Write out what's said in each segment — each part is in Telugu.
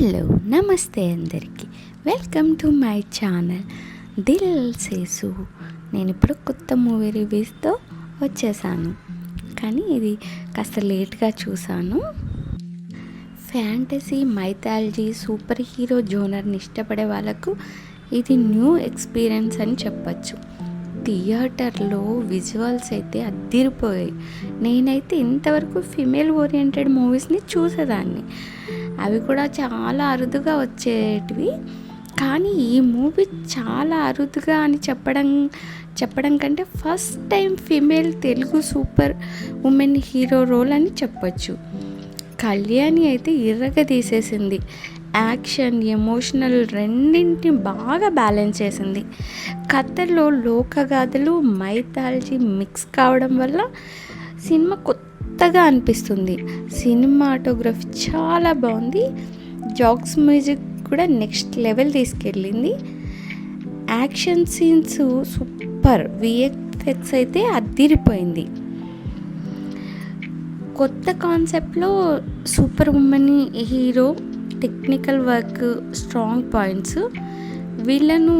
హలో నమస్తే అందరికీ. Welcome to my channel Dil Sesu నేను ఇప్పుడు కొత్త మూవీ రివ్యూస్తో వచ్చేసాను. కానీ ఇది కాస్త లేట్గా చూశాను. ఫ్యాంటసీ మైథాలజీ సూపర్ హీరో జోనర్ని ఇష్టపడే వాళ్ళకు ఇది న్యూ ఎక్స్పీరియన్స్ అని చెప్పచ్చు. థియేటర్లో విజువల్స్ అయితే అద్దిరిపోయాయి. నేనైతే ఇంతవరకు ఫిమేల్ ఓరియంటెడ్ మూవీస్ని చూసేదాన్ని. అవి కూడా చాలా అరుదుగా వచ్చేటివి. కానీ ఈ మూవీ చాలా అరుదుగా అని చెప్పడం చెప్పడం కంటే first time female Telugu super woman hero role అని చెప్పొచ్చు. కళ్యాణి అయితే ఇర్రగ తీసేసింది. యాక్షన్ ఎమోషనల్ రెండింటిని బాగా బ్యాలెన్స్ చేసింది. కథలో లోకగాథలు మైథాలజీ మిక్స్ కావడం వల్ల సినిమా కొత్తగా అనిపిస్తుంది. సినిమాటోగ్రఫీ చాలా బాగుంది. జాక్స్ మ్యూజిక్ కూడా నెక్స్ట్ లెవెల్ తీసుకెళ్ళింది. Action scenes super. విఎఫ్ఎక్స్ అయితే అద్దిరిపోయింది. కొత్త కాన్సెప్ట్లో super woman hero technical work strong points వీళ్ళను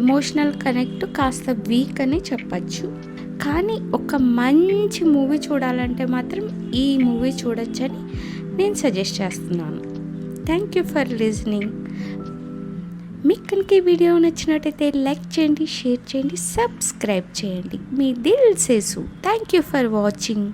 ఎమోషనల్ కనెక్ట్ కాస్త వీక్ అని చెప్పచ్చు. కానీ ఒక మంచి మూవీ చూడాలంటే మాత్రం ఈ మూవీ చూడొచ్చని నేను సజెస్ట్ చేస్తున్నాను. థ్యాంక్ యూ ఫర్ లిజనింగ్ మీకు కనుక ఈ వీడియో నచ్చినట్టయితే లైక్ చేయండి షేర్ చేయండి సబ్స్క్రైబ్ చేయండి. మీ Dil Sesu. Thank you for watching